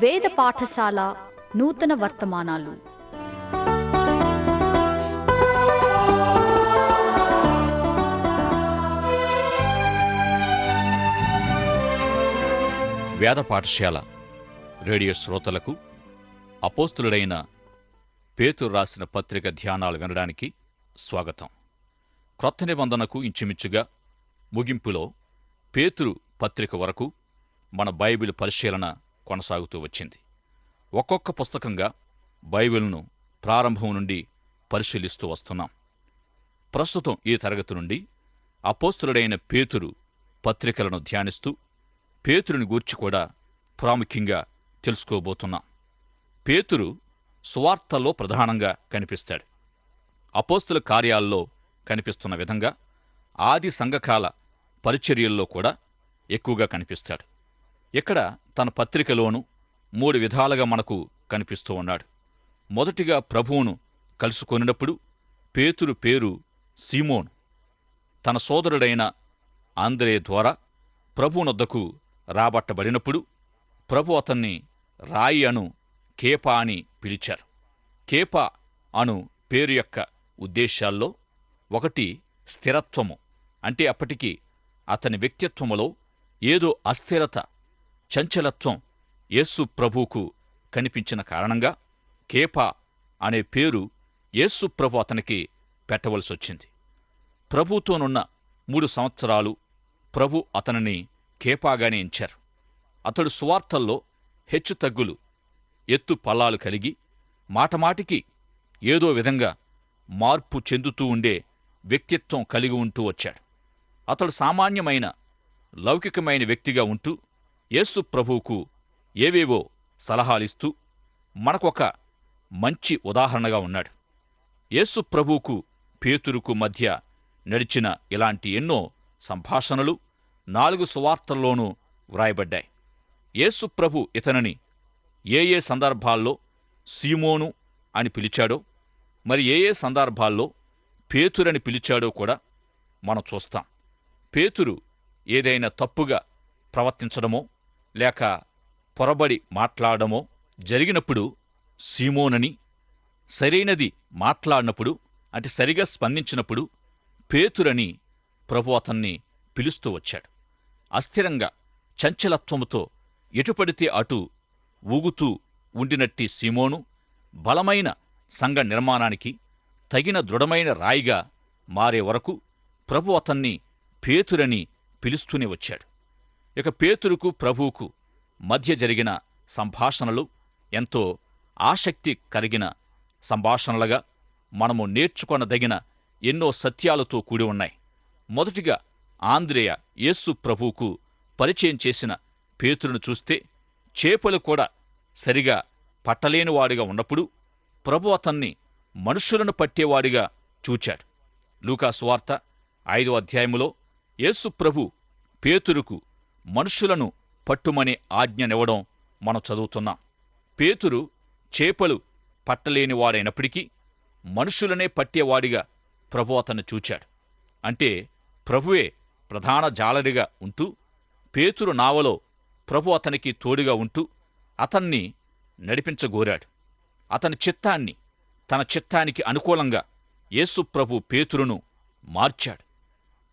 వేద పాఠశాల నూతన వర్తమానాలు. వేద పాఠశాల రేడియో శ్రోతలకు అపోస్తులుడైన పేతురు రాసిన పత్రిక ధ్యానాలు వినడానికి స్వాగతం. క్రొత్త నిబంధనకు ఇంచుమించుగా ముగింపులో పేతురు పత్రిక వరకు మన బైబిల్ పరిశీలన కొనసాగుతూ వచ్చింది. ఒక్కొక్క పుస్తకంగా బైబిల్ను ప్రారంభం నుండి పరిశీలిస్తూ వస్తున్నాం. ప్రస్తుతం ఈ తరగతి నుండి అపోస్తులుడైన పేతురు పత్రికలను ధ్యానిస్తూ పేతురుని గూర్చి కూడా ప్రాముఖ్యంగా తెలుసుకోబోతున్నాం. పేతురు సువార్తల్లో ప్రధానంగా కనిపిస్తాడు. అపోస్తుల కార్యాల్లో కనిపిస్తున్న విధంగా ఆది సంఘకాల పరిచర్యల్లో కూడా ఎక్కువగా కనిపిస్తాడు. ఇక్కడ తన పత్రికలోనూ మూడు విధాలుగా మనకు కనిపిస్తూ ఉన్నాడు. మొదటిగా ప్రభువును కలుసుకొనినప్పుడు పేతురు పేరు సీమోన్. తన సోదరుడైన ఆంద్రే ద్వారా ప్రభువునొద్దకు రాబట్టబడినప్పుడు ప్రభు అతన్ని రాయి అను కేపా అని పిలిచారు. కేపా అను పేరు యొక్క ఉద్దేశాల్లో ఒకటి స్థిరత్వము. అంటే అప్పటికి అతని వ్యక్తిత్వములో ఏదో అస్థిరత చంచలత్వం యేసు ప్రభువుకు కనిపించిన కారణంగా కేపా అనే పేరు యేసు ప్రభు అతనికి పెట్టవలసొచ్చింది. ప్రభుతోనున్న మూడు సంవత్సరాలు ప్రభు అతనిని కేపాగానే ఎంచారు. అతడు సువార్తల్లో హెచ్చు తగ్గులు ఎత్తు పల్లాలు కలిగి మాటమాటికి ఏదో విధంగా మార్పు చెందుతూ ఉండే వ్యక్తిత్వం కలిగి ఉంటూ వచ్చాడు. అతడు సామాన్యమైన లౌకికమైన వ్యక్తిగా ఉంటూ యేసు ప్రభువుకు ఏవేవో సలహాలిస్తూ మనకొక మంచి ఉదాహరణగా ఉన్నాడు. యేసు ప్రభువుకు పేతురుకు మధ్య నడిచిన ఇలాంటి ఎన్నో సంభాషణలు నాలుగు సువార్తల్లోనూ వ్రాయబడ్డాయి. యేసు ప్రభు ఇతనిని ఏ ఏ సందర్భాల్లో సీమోను అని పిలిచాడో మరి ఏ ఏ సందర్భాల్లో పేతురని పిలిచాడో కూడా మనం చూస్తాం. పేతురు ఏదైనా తప్పుగా ప్రవర్తించడమో లేక పొరబడి మాట్లాడమో జరిగినప్పుడు సీమోనని సరైనది మాట్లాడినప్పుడు అంటే సరిగా స్పందించినప్పుడు పేతురని ప్రభు అతన్ని పిలుస్తూ వచ్చాడు. అస్థిరంగా చంచలత్వముతో ఎటుపడితే అటు ఊగుతూ ఉండినట్టి సీమోను బలమైన సంఘ నిర్మాణానికి తగిన దృఢమైన రాయిగా మారే వరకు ప్రభు అతన్ని పేతురని పిలుస్తూనే వచ్చాడు. ఇక పేతురుకు ప్రభువుకు మధ్య జరిగిన సంభాషణలు ఎంతో ఆసక్తి కలిగిన సంభాషణలుగా మనము నేర్చుకొనదగిన ఎన్నో సత్యాలతో కూడి ఉన్నాయి. మొదటిగా ఆంద్రేయ యేసు ప్రభువుకు పరిచయం చేసిన పేతురును చూస్తే చేపలు కూడా సరిగా పట్టలేనివాడిగా ఉన్నప్పుడు ప్రభు అతన్ని మనుషులను పట్టేవాడిగా చూచాడు. లూకాసువార్త ఐదో అధ్యాయములో యేసు ప్రభు పేతురుకు మనుషులను పట్టుమనే ఆజ్ఞనివ్వడం మనం చదువుతున్నాం. పేతురు చేపలు పట్టలేనివాడైనప్పటికీ మనుషులనే పట్టేవాడిగా ప్రభు అతన్ని చూచాడు. అంటే ప్రభువే ప్రధాన జాలరిగా ఉంటూ పేతురు నావలో ప్రభు అతనికి తోడుగా ఉంటూ అతన్ని నడిపించగోరాడు. అతని చిత్తాన్ని తన చిత్తానికి అనుకూలంగా యేసు ప్రభు పేతురును మార్చాడు.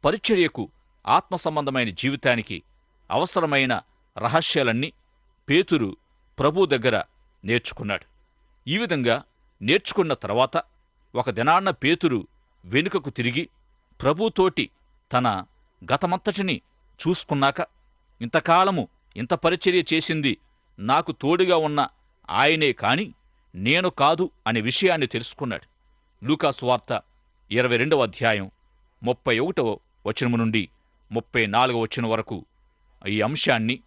పరిచర్యకు ఆత్మ సంబంధమైన జీవితానికి అవసరమైన రహస్యాలన్నీ పేతురు ప్రభు దగ్గర నేర్చుకున్నాడు. ఈ విధంగా నేర్చుకున్న తర్వాత ఒక దినాన్న పేతురు వెనుకకు తిరిగి ప్రభుతోటి తన గతమంతటిని చూసుకున్నాక ఇంతకాలము ఇంత పరిచర్య చేసింది నాకు తోడుగా ఉన్న ఆయనే కాని నేను కాదు అనే విషయాన్ని తెలుసుకున్నాడు. లూకాసు వార్త ఇరవై రెండవ అధ్యాయం ముప్పై ఒకటవ వచనము నుండి ముప్పై నాలుగవ వచనం వరకు ఈ అంశాన్ని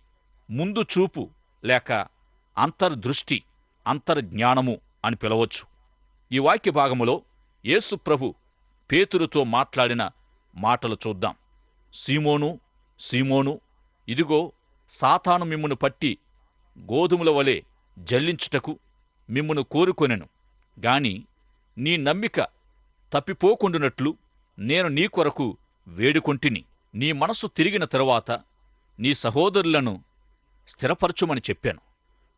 ముందు చూపు లేక అంతర్దృష్టి అంతర్జ్ఞానము అని పిలవచ్చు. ఈ వాక్య భాగములో యేసు ప్రభు పేతురుతో మాట్లాడిన మాటలు చూద్దాం. సీమోను సీమోను ఇదిగో సాతాను మిమ్మును పట్టి గోధుమల వలె జల్లించుటకు మిమ్మును కోరుకొనెను. గాని నీ నమ్మిక తప్పిపోకుండునట్లు నేను నీ కొరకు వేడుకొంటిని. నీ మనస్సు తిరిగిన తరువాత నీ సహోదరులను స్థిరపరచుమని చెప్పాను.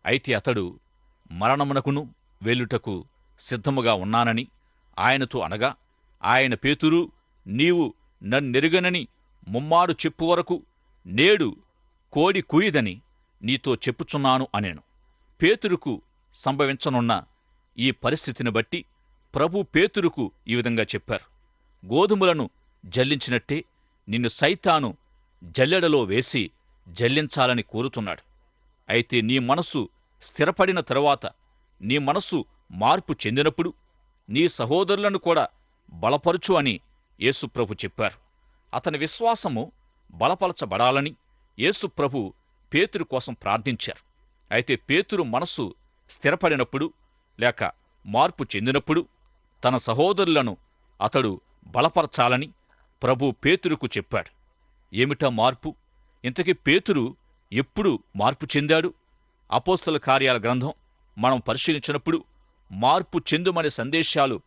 అయితే అతడు మరణమునకును వెలుటకు సిద్ధముగా ఉన్నానని ఆయనతో అనగా ఆయన పేతురు నీవు నన్నెరుగనని ముమ్మాడు చెప్పు వరకు నేడు కోడి కూయిదని నీతో చెప్పుచున్నాను అనేను. పేతురుకు సంభవించనున్న ఈ పరిస్థితిని బట్టి ప్రభు పేతురుకు ఈ విధంగా చెప్పారు. గోధుమలను జల్లించినట్టే నిన్ను సైతాను జల్లెడలో వేసి జల్లించాలని కోరుతున్నాడు. అయితే నీ మనస్సు స్థిరపడిన తరువాత నీ మనస్సు మార్పు చెందినప్పుడు నీ సహోదరులను కూడా బలపరుచు అని యేసుప్రభు చెప్పారు. అతని విశ్వాసము బలపరచబడాలని యేసుప్రభు పేతురు కోసం ప్రార్థించారు. అయితే పేతురు మనస్సు స్థిరపడినప్పుడు లేక మార్పు చెందినప్పుడు తన సహోదరులను అతడు బలపరచాలని ప్రభు పేతురుకు చెప్పాడు. ఏమిటా మార్పు? ఇంతకీ పేతురు ఎప్పుడు మార్పు చెందాడు? అపోస్తల కార్యాల గ్రంథం మనం పరిశీలించినప్పుడు మార్పు చెందుమనే సందేశాలు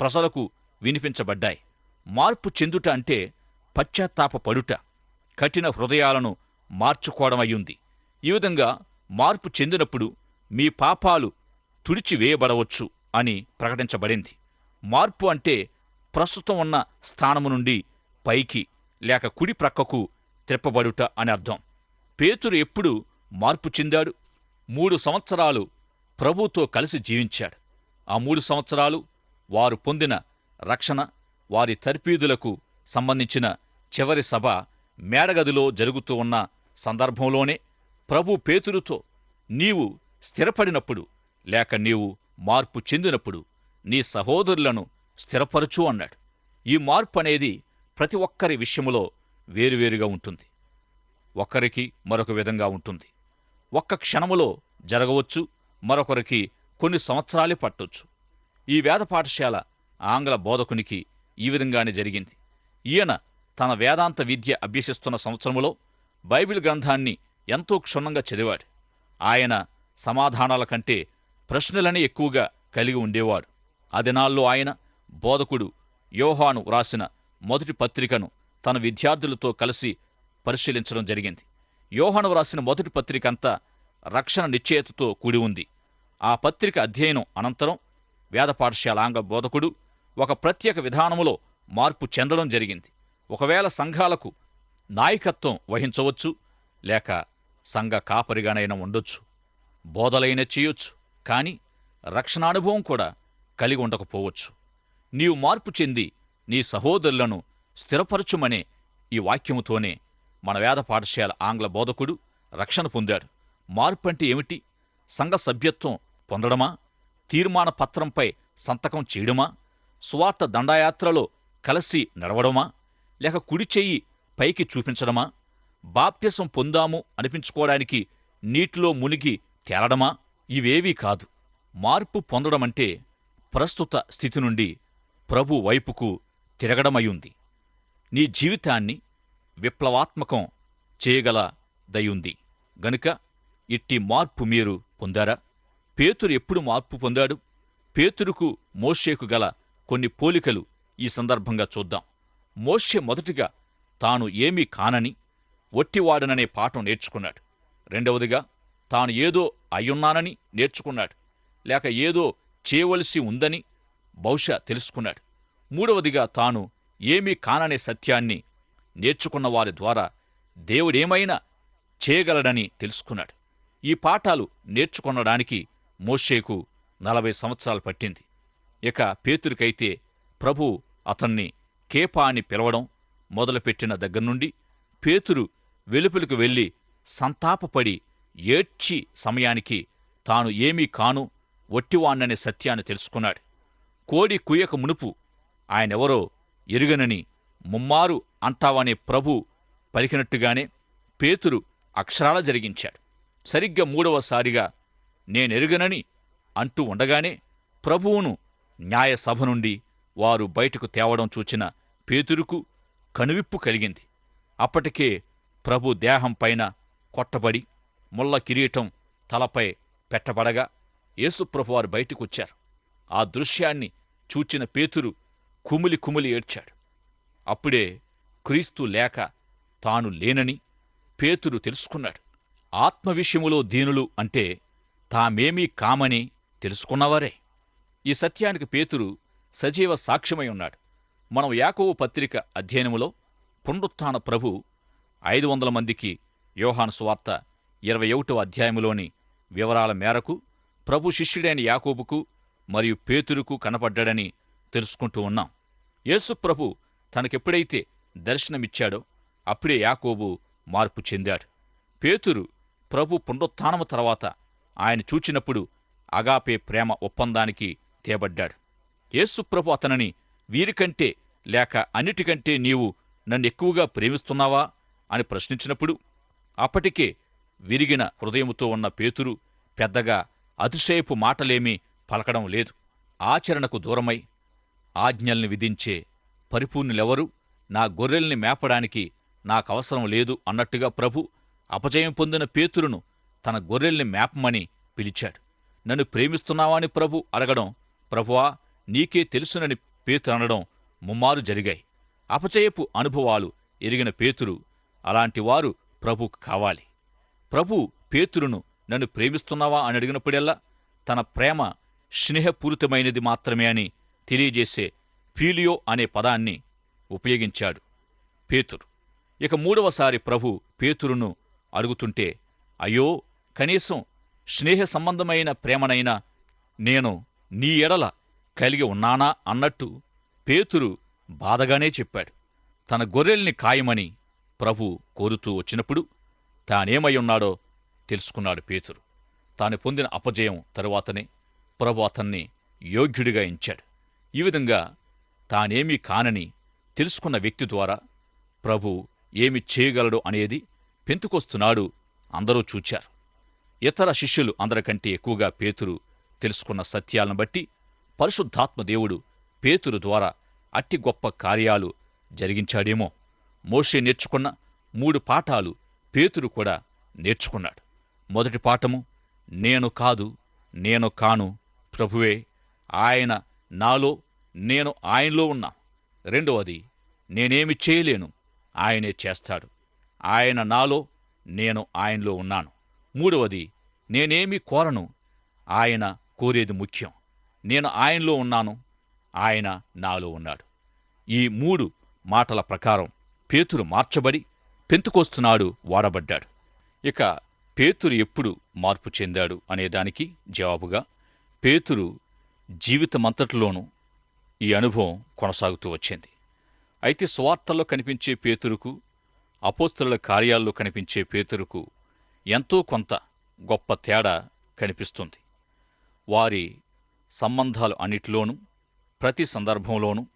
ప్రజలకు వినిపించబడ్డాయి. మార్పు చెందుట అంటే పశ్చాత్తాపపడుట కఠిన హృదయాలను మార్చుకోవడమయ్యుంది. ఈ విధంగా మార్పు చెందినప్పుడు మీ పాపాలు తుడిచివేయబడవచ్చు అని ప్రకటించబడింది. మార్పు అంటే ప్రస్తుతం ఉన్న స్థానము నుండి పైకి లేక కుడి ప్రక్కకు త్రిప్పబడుట అని అర్థం. పేతురు ఎప్పుడు మార్పు చెందాడు? మూడు సంవత్సరాలు ప్రభుతో కలిసి జీవించాడు. ఆ మూడు సంవత్సరాలు వారు పొందిన రక్షణ వారి తర్పీదులకు సంబంధించిన చివరి సభ మేడగదిలో జరుగుతూ ఉన్న సందర్భంలోనే ప్రభు పేతురుతో నీవు స్థిరపడినప్పుడు లేక నీవు మార్పు చెందినప్పుడు నీ సహోదరులను స్థిరపరచు అన్నాడు. ఈ మార్పు అనేది ప్రతి ఒక్కరి విషయములో వేరువేరుగా ఉంటుంది. ఒక్కరికి మరొక విధంగా ఉంటుంది. ఒక్క క్షణములో జరగవచ్చు మరొకరికి కొన్ని సంవత్సరాలే పట్టొచ్చు. ఈ వేద పాఠశాల ఆంగ్ల బోధకునికి ఈ విధంగానే జరిగింది. ఈయన తన వేదాంత విద్య అభ్యసిస్తున్న సంవత్సరములో బైబిల్ గ్రంథాన్ని ఎంతో క్షుణ్ణంగా చదివాడు. ఆయన సమాధానాల కంటే ప్రశ్నలనే ఎక్కువగా కలిగి ఉండేవాడు. ఆ దినాల్లో ఆయన బోధకుడు యోహాను వ్రాసిన మొదటి పత్రికను తన విద్యార్థులతో కలిసి పరిశీలించడం జరిగింది. యోహను వ్రాసిన మొదటి పత్రిక అంతా రక్షణ నిశ్చయతతో కూడి ఉంది. ఆ పత్రిక అధ్యయనం అనంతరం వేద పాఠశాల బోధకుడు ఒక ప్రత్యేక విధానములో మార్పు చెందడం జరిగింది. ఒకవేళ సంఘాలకు నాయకత్వం వహించవచ్చు లేక సంఘ కాపరిగానైనా ఉండొచ్చు బోధలైన చేయొచ్చు కాని రక్షణానుభవం కూడా కలిగి ఉండకపోవచ్చు. నీవు మార్పు చెంది నీ సహోదరులను స్థిరపరచుమనే ఈ వాక్యముతోనే మన వేద పాఠశాల ఆంగ్ల బోధకుడు రక్షణ పొందాడు. మార్పు అంటే ఏమిటి? సంఘ సభ్యత్వం పొందడమా? తీర్మాన పత్రంపై సంతకం చేయడమా? స్వార్థ దండయాత్రలో కలిసి నడవడమా? లేక కుడి చెయ్యి పైకి చూపించడమా? బాప్త్యసం పొందాము అనిపించుకోవడానికి నీటిలో మునిగి తేలడమా? ఇవేవీ కాదు. మార్పు పొందడమంటే ప్రస్తుత స్థితి నుండి ప్రభు వైపుకు తిరగడమయుంది. నీ జీవితాన్ని విప్లవాత్మకం చేయగల దయుంది గనుక ఇట్టి మార్పు మీరు పొందారా? పేతురు ఎప్పుడు మార్పు పొందాడు? పేతురుకు మోషేకు గల కొన్ని పోలికలు ఈ సందర్భంగా చూద్దాం. మోషే మొదటిగా తాను ఏమీ కానని ఒట్టివాడననే పాఠం నేర్చుకున్నాడు. రెండవదిగా తాను ఏదో అయ్యున్నానని నేర్చుకున్నాడు. లేక ఏదో చేయవలసి ఉందని బహుశా తెలుసుకున్నాడు. మూడవదిగా తాను ఏమీ కాననే సత్యాన్ని నేర్చుకున్న వారి ద్వారా దేవుడేమైనా చేయగలడని తెలుసుకున్నాడు. ఈ పాఠాలు నేర్చుకొనడానికి మోషేకు నలభై సంవత్సరాలు పట్టింది. ఇక పేతురికైతే ప్రభు అతన్ని కేపా అని పిలవడం మొదలుపెట్టిన దగ్గర్నుండి పేతురు వెలుపలికి వెళ్ళి సంతాపపడి ఏడ్చి సమయానికి తాను ఏమీ కాను ఒట్టివాణ్ణనే సత్యాన్ని తెలుసుకున్నాడు. కోడి కుయ్యక మునుపు ఆయనెవరో ఎరుగనని ముమ్మారు అంటావనే ప్రభు పలికినట్టుగానే పేతురు అక్షరాల జరిగించాడు. సరిగ్గా మూడవసారిగా నేనెరుగనని అంటూ ఉండగానే ప్రభువును న్యాయసభ నుండి వారు బయటకు తేవడం చూచిన పేతురుకు కనువిప్పు కలిగింది. అప్పటికే ప్రభు దేహం పైన కొట్టబడి ముళ్ళ కిరీటం తలపై పెట్టబడగా యేసుప్రభు వారు బయటకొచ్చారు. ఆ దృశ్యాన్ని చూచిన పేతురు కుమిలి కుమిలి ఏడ్చాడు. అప్పుడే క్రీస్తు లేక తాను లేనని పేతురు తెలుసుకున్నాడు. ఆత్మ విషయములో దీనులు అంటే తామేమీ కామని తెలుసుకున్నవారే. ఈ సత్యానికి పేతురు సజీవ సాక్ష్యమై ఉన్నాడు. మనం యాకోవు పత్రిక అధ్యయనములో పునరుత్థాన ప్రభు ఐదు వందల మందికి యోహాను సువార్త ఇరవై ఒకటవ అధ్యాయములోని వివరాల మేరకు ప్రభు శిష్యుడైన యాకోబుకు మరియు పేతురుకు కనపడ్డాడని తెలుసుకుంటూ ఉన్నాం. యేసుప్రభు తనకెప్పుడైతే దర్శనమిచ్చాడో అప్పుడే యాకోబు మార్పు చెందాడు. పేతురు ప్రభు పునరుత్నము తర్వాత ఆయన చూచినప్పుడు అగాపే ప్రేమ ఒప్పందానికి తేబడ్డాడు. యేసుప్రభు అతనని అతనిని వీరికంటే లేక అన్నిటికంటే నీవు నన్ను ఎక్కువగా ప్రేమిస్తున్నావా అని ప్రశ్నించినప్పుడు అప్పటికే విరిగిన హృదయముతో ఉన్న పేతురు పెద్దగా అతిశయపు మాటలేమీ పలకడం లేదు. ఆచరణకు దూరమై ఆజ్ఞల్ని విధించే పరిపూర్ణులెవరు? నా గొర్రెల్ని మేపడానికి నాకవసరం లేదు అన్నట్టుగా ప్రభు అపజయం పొందిన పేతురును తన గొర్రెల్ని మేపమని పిలిచాడు. నన్ను ప్రేమిస్తున్నావా అని ప్రభు అడగడం ప్రభువా నీకే తెలుసునని పేతురు అనడం ముమ్మారు జరిగాయి. అపచయపు అనుభవాలు ఎరిగిన పేతురు అలాంటి వారు ప్రభుకు కావాలి. ప్రభు పేతురును నన్ను ప్రేమిస్తున్నావా అని అడిగినప్పుడెల్లా తన ప్రేమ స్నేహపూరితమైనది మాత్రమే అని తెలియజేసే ఫీలియో అనే పదాన్ని ఉపయోగించాడు పేతురు. ఇక మూడవసారి ప్రభు పేతురును అడుగుతుంటే అయ్యో కనీసం స్నేహ సంబంధమైన ప్రేమనైనా నేను నీ ఎడల కలిగి ఉన్నానా అన్నట్టు పేతురు బాధగానే చెప్పాడు. తన గొర్రెల్ని ఖాయమని ప్రభు కోరుతూ వచ్చినప్పుడు తానేమై ఉన్నాడో తెలుసుకున్నాడు పేతురు. తాను పొందిన అపజయం తరువాతనే ప్రభు అతన్ని యోగ్యుడిగా ఎంచాడు. ఈ విధంగా తానేమీ కానని తెలుసుకున్న వ్యక్తి ద్వారా ప్రభు ఏమి చేయగలడు అనేది పెంతుకొస్తున్నాడు అందరూ చూచారు. ఇతర శిష్యులు అందరికంటే ఎక్కువగా పేతురు తెలుసుకున్న సత్యాలను బట్టి పరిశుద్ధాత్మ దేవుడు పేతురు ద్వారా అట్టి గొప్ప కార్యాలు జరిగించాడేమో. మోషే నేర్చుకున్న మూడు పాఠాలు పేతురు కూడా నేర్చుకున్నాడు. మొదటి పాఠము నేను కాదు నేను కాను ప్రభువే ఆయన నాలో నేను ఆయనలో ఉన్నా. రెండవది నేనేమి చేయలేను. ఆయనే చేస్తాడు. ఆయన నాలో నేను ఆయనలో ఉన్నాను. మూడవది నేనేమి కోరను. ఆయన కోరేది ముఖ్యం. నేను ఆయనలో ఉన్నాను. ఆయన నాలో ఉన్నాడు. ఈ మూడు మాటల ప్రకారం పేతురు మార్చబడి పెంతుకొస్తున్నాడు వాడబడ్డాడు. ఇక పేతురు ఎప్పుడు మార్పు చెందాడు అనేదానికి జవాబుగా పేతురు జీవితమంతటిలోనూ ఈ అనుభవం కొనసాగుతూ వచ్చింది. అయితే స్వార్థల్లో కనిపించే పేతురుకు అపోస్తుల కార్యాల్లో కనిపించే పేతురుకు ఎంతో కొంత గొప్ప తేడా కనిపిస్తుంది. వారి సంబంధాలు అన్నిటిలోనూ ప్రతి సందర్భంలోనూ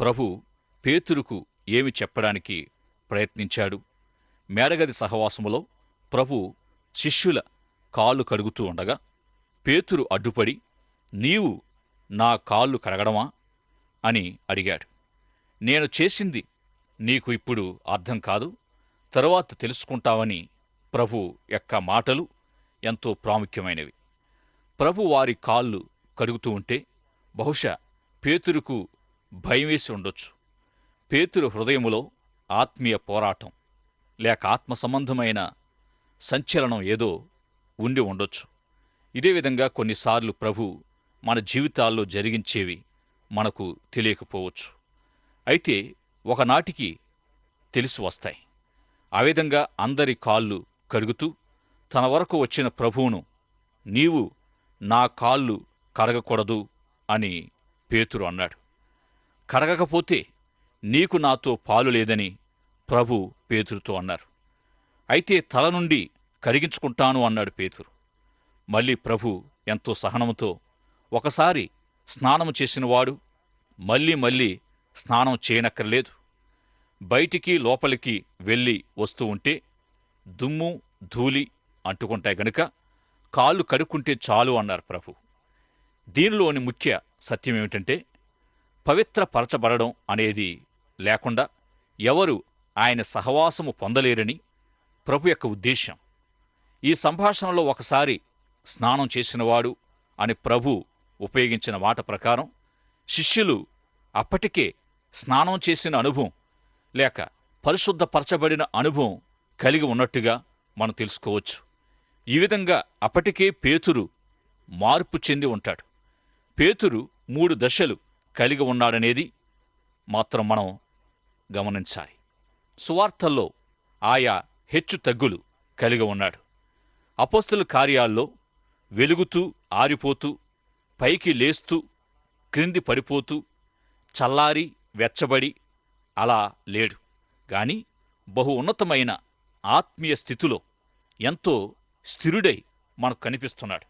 ప్రభు పేతురుకు ఏమి చెప్పడానికి ప్రయత్నించాడు? మేడగది సహవాసములో ప్రభు శిష్యుల కాళ్ళు కడుగుతూ ఉండగా పేతురు అడ్డుపడి నీవు నా కాళ్ళు కడగడమా? అని అడిగాడు. నేను చేసింది నీకు ఇప్పుడు అర్థం కాదు. తరువాత తెలుసుకుంటావని ప్రభు యొక్క మాటలు ఎంతో ప్రాముఖ్యమైనవి. ప్రభు వారి కాళ్ళు కడుగుతూ ఉంటే బహుశా పేతురుకు భయమేసి ఉండొచ్చు. పేతురు హృదయములో ఆత్మీయ పోరాటం లేక ఆత్మ సంబంధమైన సంచలనం ఏదో ఉండి ఉండొచ్చు. ఇదే విధంగా కొన్నిసార్లు ప్రభు మన జీవితాల్లో జరిగించేవి మనకు తెలియకపోవచ్చు. అయితే ఒకనాటికి తెలిసి వస్తాయి. ఆ విధంగా అందరి కాళ్ళు కడుగుతూ తన వరకు వచ్చిన ప్రభువును నీవు నా కాళ్ళు కడగకూడదు అని పేతురు అన్నాడు. కడగకపోతే నీకు నాతో పాలు లేదని ప్రభు పేతురుతో అన్నారు. అయితే తల నుండి కరిగించుకుంటాను అన్నాడు పేతురు. మళ్ళీ ప్రభు ఎంతో సహనముతో ఒకసారి స్నానము చేసినవాడు మళ్ళీ మళ్ళీ స్నానం చేయనక్కర్లేదు. బయటికి లోపలికి వెళ్ళి వస్తూ ఉంటే దుమ్ము ధూళి అంటుకుంటాయి గనుక కాళ్ళు కడుక్కుంటే చాలు అన్నారు ప్రభు. దీనిలోని ముఖ్య సత్యం ఏమిటంటే పవిత్రపరచబడడం అనేది లేకుండా ఎవరు ఆయన సహవాసము పొందలేరని ప్రభు యొక్క ఉద్దేశం ఈ సంభాషణలో ఒకసారి స్నానం చేసినవాడు అని ప్రభు ఉపయోగించిన మాట ప్రకారం శిష్యులు అప్పటికే స్నానం చేసిన అనుభవం లేక పరిశుద్ధపరచబడిన అనుభవం కలిగి ఉన్నట్టుగా మనం తెలుసుకోవచ్చు. ఈ విధంగా అప్పటికే పేతురు మార్పు చెంది ఉంటాడు. పేతురు మూడు దశలు కలిగి ఉన్నాడనేది మాత్రం మనం గమనించాలి. సువార్తల్లో ఆయా హెచ్చు తగ్గులు కలిగి ఉన్నాడు. అపోస్తుల కార్యాల్లో వెలుగుతూ ఆరిపోతూ పైకి లేస్తూ క్రింది పడిపోతూ చల్లారి వెచ్చబడి అలా లేడు. గాని బహు ఉన్నతమైన ఆత్మీయ స్థితిలో ఎంతో స్థిరుడై మనకు కనిపిస్తున్నాడు.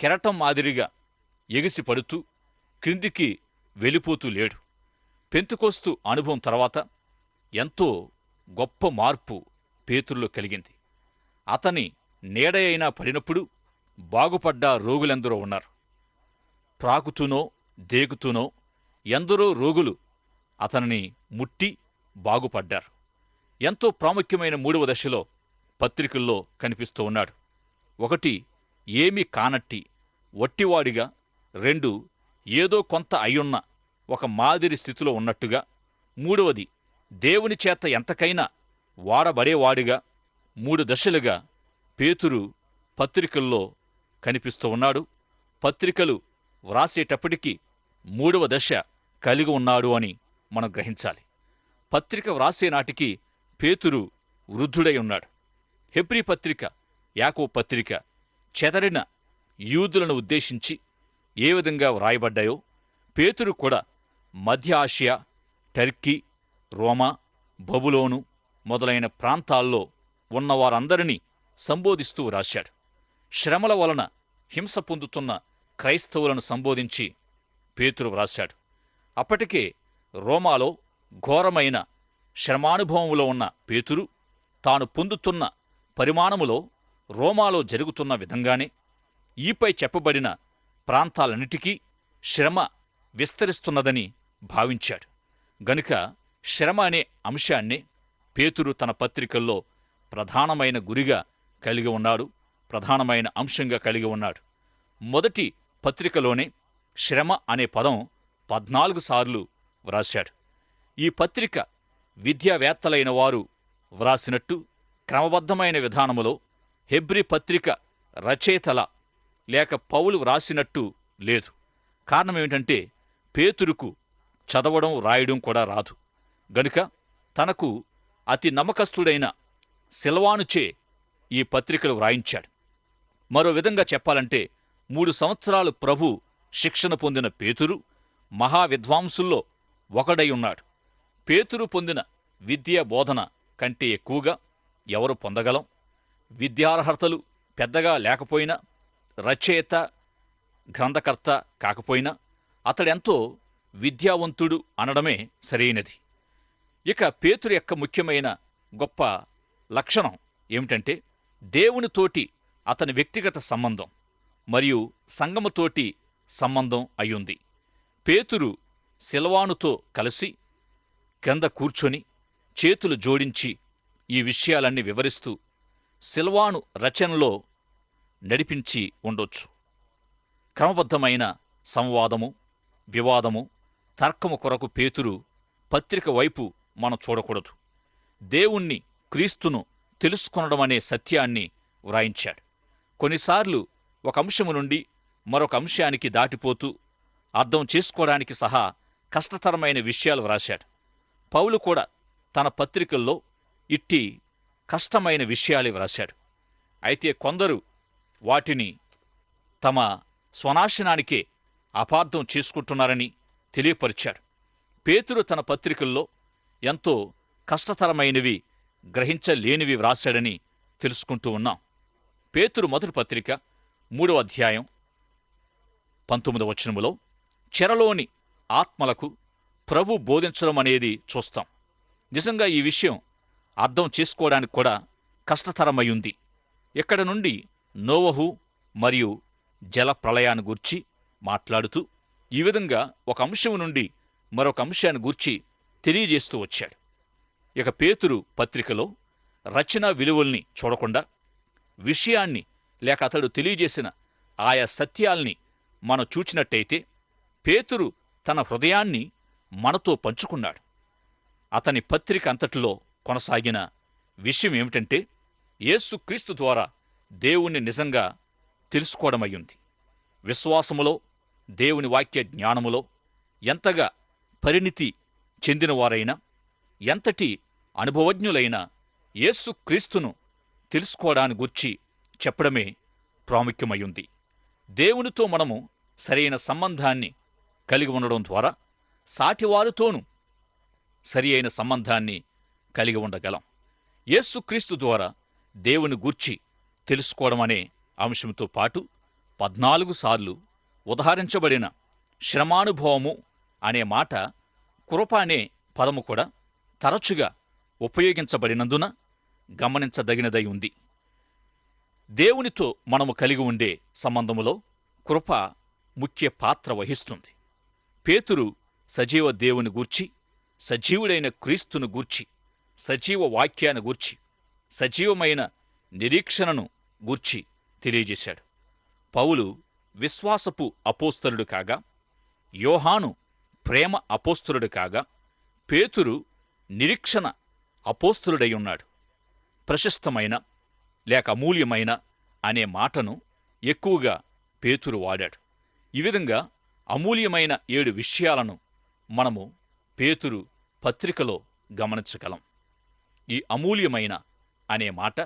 కెరటం మాదిరిగా ఎగిసి పడుతూ క్రిందికి వెళ్ళిపోతూ లేడు. పెంతుకోస్తు అనుభవం తర్వాత ఎంతో గొప్ప మార్పు పేతుల్లో కలిగింది. అతని నీడ అయినా పడినప్పుడు బాగుపడ్డ రోగులెందరో ఉన్నారు. ప్రాకుతూనో దేగుతూనో ఎందరో రోగులు అతనిని ముట్టి బాగుపడ్డారు. ఎంతో ప్రాముఖ్యమైన మూడవ దశలో పత్రికల్లో కనిపిస్తూ ఉన్నాడు. ఒకటి ఏమి కానట్టి వట్టివాడిగా రెండు ఏదో కొంత అయ్యున్న ఒక మాదిరి స్థితిలో ఉన్నట్టుగా మూడవది దేవుని చేత ఎంతకైనా వాడబడేవాడిగా మూడు దశలుగా పేతురు పత్రికల్లో కనిపిస్తూ ఉన్నాడు. పత్రికలు వ్రాసేటప్పటికీ మూడవ దశ కలిగి ఉన్నాడు అని మనం గ్రహించాలి. పత్రిక వ్రాసే నాటికి పేతురు వృద్ధుడై ఉన్నాడు. హెబ్రి పత్రిక యాకో పత్రిక చెదరిన యూదులను ఉద్దేశించి ఏ విధంగా వ్రాయబడ్డాయో పేతురు కూడా మధ్య ఆసియా టర్కీ రోమా బబులోను మొదలైన ప్రాంతాల్లో ఉన్నవారందరినీ సంబోధిస్తూ రాశాడు శ్రమల వలన హింస పొందుతున్న క్రైస్తవులను సంబోధించి పేతురు వ్రాశాడు. అప్పటికే రోమాలో ఘోరమైన శ్రమానుభవములో ఉన్న పేతురు తాను పొందుతున్న పరిమాణములో రోమాలో జరుగుతున్న విధంగానే ఈపై చెప్పబడిన ప్రాంతాలన్నిటికీ శ్రమ విస్తరిస్తున్నదని భావించాడు. గనుక శ్రమ అనే అంశాన్నే పేతురు తన పత్రికల్లో ప్రధానమైన గురిగా కలిగి ఉన్నాడు ప్రధానమైన అంశంగా కలిగి ఉన్నాడు. మొదటి పత్రికలోనే శ్రమ అనే పదం పద్నాలుగు సార్లు వ్రాశాడు. ఈ పత్రిక విద్యావేత్తలైన వారు వ్రాసినట్టు క్రమబద్ధమైన విధానములో హెబ్రి పత్రిక రచయితల లేక పౌలు వ్రాసినట్టు లేదు. కారణం ఏమిటంటే పేతురుకు చదవడం రాయడం కూడా రాదు. గనుక తనకు అతి నమ్మకస్తుడైన సిల్వానుచే ఈ పత్రికలు వ్రాయించాడు. మరో విధంగా చెప్పాలంటే మూడు సంవత్సరాలు ప్రభు శిక్షణ పొందిన పేతురు మహావిద్వాంసుల్లో ఒకడై ఉన్నాడు. పేతురు పొందిన విద్యా బోధన కంటే ఎక్కువగా ఎవరు పొందగలం? విద్యార్హతలు పెద్దగా లేకపోయినా రచయిత గ్రంథకర్త కాకపోయినా అతడెంతో విద్యావంతుడు అనడమే సరైనది. ఇక పేతురు యొక్క ముఖ్యమైన గొప్ప లక్షణం ఏమిటంటే దేవునితోటి అతని వ్యక్తిగత సంబంధం. మరియు సంగముతోటి సంబంధం అయ్యుంది. పేతురు సిల్వానుతో కలిసి క్రింద కూర్చొని చేతులు జోడించి ఈ విషయాలన్నీ వివరిస్తూ సిల్వాను రచనలో నడిపించి ఉండొచ్చు. క్రమబద్ధమైన సంవాదము వివాదము తర్కము కొరకు పేతురు పత్రిక వైపు మనం చూడకూడదు. దేవుణ్ణి క్రీస్తును తెలుసుకొనడం అనే సత్యాన్ని వ్రాయించాడు. కొన్నిసార్లు ఒక అంశము నుండి మరొక అంశానికి దాటిపోతూ అర్థం చేసుకోవడానికి సహా కష్టతరమైన విషయాలు వ్రాశాడు. పౌలు కూడా తన పత్రికల్లో ఇట్టి కష్టమైన విషయాలు వ్రాశాడు. అయితే కొందరు వాటిని తమ స్వనాశనానికే అపార్థం చేసుకుంటున్నారని తెలియపరిచాడు. పేతురు తన పత్రికల్లో ఎంతో కష్టతరమైనవి గ్రహించలేనివి వ్రాశాడని తెలుసుకుంటూ ఉన్నాం. పేతురు మొదటి పత్రిక మూడవ అధ్యాయం పంతొమ్మిదవ వచనములో చెరలోని ఆత్మలకు ప్రభు బోధించడం అనేది చూస్తాం. నిజంగా ఈ విషయం అర్థం చేసుకోవడానికి కూడా కష్టతరమయ్యుంది ఇక్కడ నుండి నోవహు మరియు జల ప్రళయాన్ని గూర్చి మాట్లాడుతూ ఈ విధంగా ఒక అంశం నుండి మరొక అంశాన్ని గూర్చి తెలియజేస్తూ వచ్చాడు. ఇక పేతురు పత్రికలో రచన విలువల్ని చూడకుండా విషయాన్ని లేక అతడు తెలియజేసిన ఆయా సత్యాల్ని మనం చూచినట్టయితే పేతురు తన హృదయాన్ని మనతో పంచుకున్నాడు. అతని పత్రిక అంతటిలో కొనసాగిన విషయం ఏమిటంటే యేసుక్రీస్తు ద్వారా దేవుణ్ణి నిజంగా తెలుసుకోవడమయ్యుంది. విశ్వాసములో దేవుని వాక్య జ్ఞానములో ఎంతగా పరిణితి చెందినవారైనా ఎంతటి అనుభవజ్ఞులైన యేసుక్రీస్తును తెలుసుకోవడాన్ని గుర్చి చెప్పడమే ప్రాముఖ్యమయ్యుంది. దేవునితో మనము సరైన సంబంధాన్ని కలిగి ఉండడం ద్వారా సాటివారితోనూ సరి అయిన సంబంధాన్ని కలిగి ఉండగలం. యేసుక్రీస్తు ద్వారా దేవుని గూర్చి తెలుసుకోవడం అనే అంశంతో పాటు పద్నాలుగు సార్లు ఉదహరించబడిన శ్రమానుభవము అనే మాట కృప అనే పదము కూడా తరచుగా ఉపయోగించబడినందున గమనించదగినదై ఉంది. దేవునితో మనము కలిగి ఉండే సంబంధములో కృప ముఖ్య పాత్ర వహిస్తుంది. పేతురు సజీవ దేవుని గూర్చి సజీవుడైన క్రీస్తును గూర్చి సజీవ వాక్యాన్ని గూర్చి సజీవమైన నిరీక్షణను గూర్చి తెలియజేశాడు. పౌలు విశ్వాసపు అపోస్తలుడు కాగా యోహాను ప్రేమ అపోస్తలుడు కాగా పేతురు నిరీక్షణ అపోస్తులుడై ఉన్నాడు. ప్రశస్తమైన లేక అమూల్యమైన అనే మాటను ఎక్కువగా పేతురు వాడాడు. ఈ విధంగా అమూల్యమైన ఏడు విషయాలను మనము పేతురు పత్రికలో గమనించగలం. ఈ అమూల్యమైన అనే మాట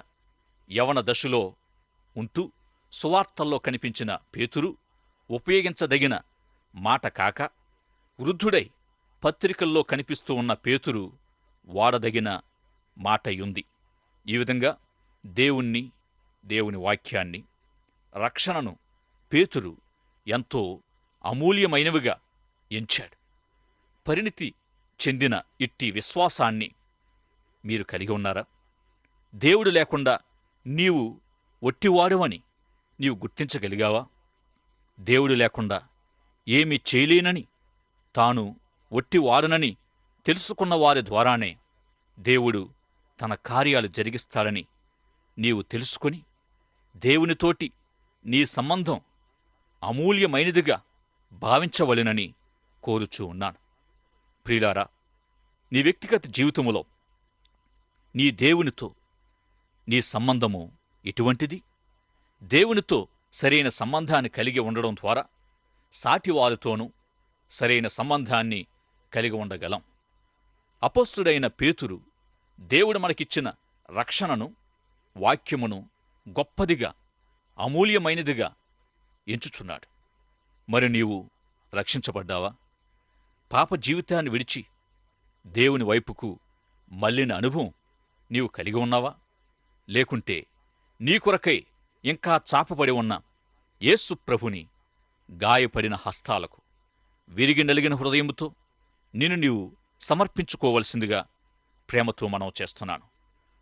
యవన దశలో ఉంటూ సువార్తల్లో కనిపించిన పేతురు ఉపయోగించదగిన మాట కాక వృద్ధుడై పత్రికల్లో కనిపిస్తూ ఉన్న పేతురు వాడదగిన మాటయుంది. ఈ విధంగా దేవుణ్ణి దేవుని వాక్యాన్ని రక్షణను పేతురు ఎంతో అమూల్యమైనవిగా ఎంచాడు. పరిణితి చెందిన ఇట్టి విశ్వాసాన్ని మీరు కలిగి ఉన్నారా? దేవుడు లేకుండా నీవు ఒట్టివాడవని నీవు గుర్తించగలిగావా? దేవుడు లేకుండా ఏమి చేయలేనని తాను ఒట్టివాడనని తెలుసుకున్న వారి ద్వారానే దేవుడు తన కార్యాలు జరిగిస్తాడని నీవు తెలుసుకొని దేవునితోటి నీ సంబంధం అమూల్యమైనదిగా భావించవలెనని కోరుచూ ఉన్నాను. ప్రియులారా నీ వ్యక్తిగత జీవితములో నీ దేవునితో నీ సంబంధము ఎటువంటిది? దేవునితో సరైన సంబంధాన్ని కలిగి ఉండడం ద్వారా సాటివారితోనూ సరైన సంబంధాన్ని కలిగి ఉండగలం. అపోస్తుడైన పేతురు దేవుడు మనకిచ్చిన రక్షణను వాక్యమును గొప్పదిగా అమూల్యమైనదిగా ఎంచుచున్నాడు. మరి నీవు రక్షించబడ్డావా? పాప జీవితాన్ని విడిచి దేవుని వైపుకు మళ్ళిన అనుభవం నీవు కలిగి ఉన్నావా? లేకుంటే నీ కొరకై ఇంకా చాపబడి ఉన్న యేసు ప్రభుని గాయపడిన హస్తాలకు విరిగి నలిగిన హృదయముతో నిన్ను నీవు సమర్పించుకోవలసిందిగా ప్రేమతో మనం చేస్తున్నాను.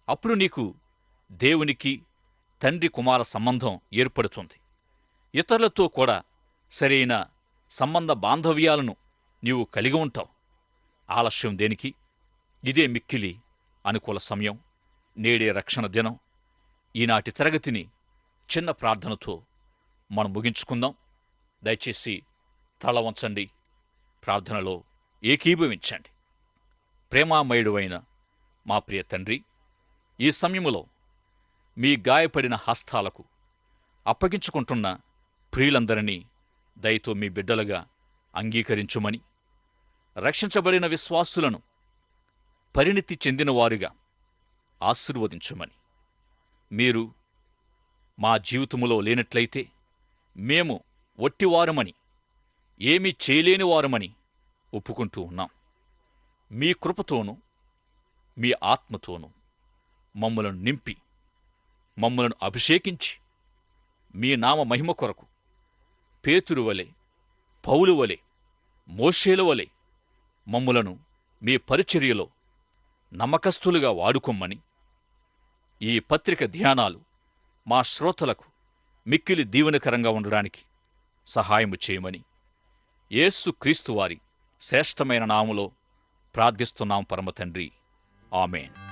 అప్పుడు నీకు దేవునికి తండ్రి కుమార సంబంధం ఏర్పడుతుంది. ఇతరులతో కూడా సరైన సంబంధ బాంధవ్యాలను నీవు కలిగి ఉంటావు. ఆలస్యం దేనికి? ఇదే మిక్కిలి అనుకూల సమయం నేడే రక్షణ దినం. ఈనాటి తరగతిని చిన్న ప్రార్థనతో మనం ముగించుకుందాం. దయచేసి తల వంచండి ప్రార్థనలో ఏకీభవించండి. ప్రేమామయుడు అయిన మా ప్రియ తండ్రి ఈ సమయంలో మీ గాయపడిన హస్తాలకు అప్పగించుకుంటున్న ప్రియులందరినీ దయతో మీ బిడ్డలుగా అంగీకరించుమని రక్షించబడిన విశ్వాసులను పరిణితి చెందినవారుగా ఆశీర్వదించుమని. మీరు మా జీవితములో లేనట్లయితే మేము ఒట్టివారమని ఏమీ చేయలేని వారమని ఒప్పుకుంటూ ఉన్నాం. మీ కృపతోనూ మీ ఆత్మతోనూ మమ్మలను నింపి మమ్మలను అభిషేకించి మీ నామ మహిమ కొరకు పేతురు వలె పౌలు వలె మోషేలు వలె మమ్ములను మీ పరిచర్యలో నమ్మకస్తులుగా వాడుకోమ్మని ఈ పత్రిక ధ్యానాలు మా శ్రోతలకు మిక్కిలి దీవెనకరంగా ఉండడానికి సహాయము చేయమని యేసు క్రీస్తు వారి శ్రేష్టమైన నాములో ప్రార్థిస్తున్నాం పరమతండ్రి ఆమెన్.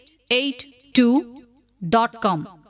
8 2.com.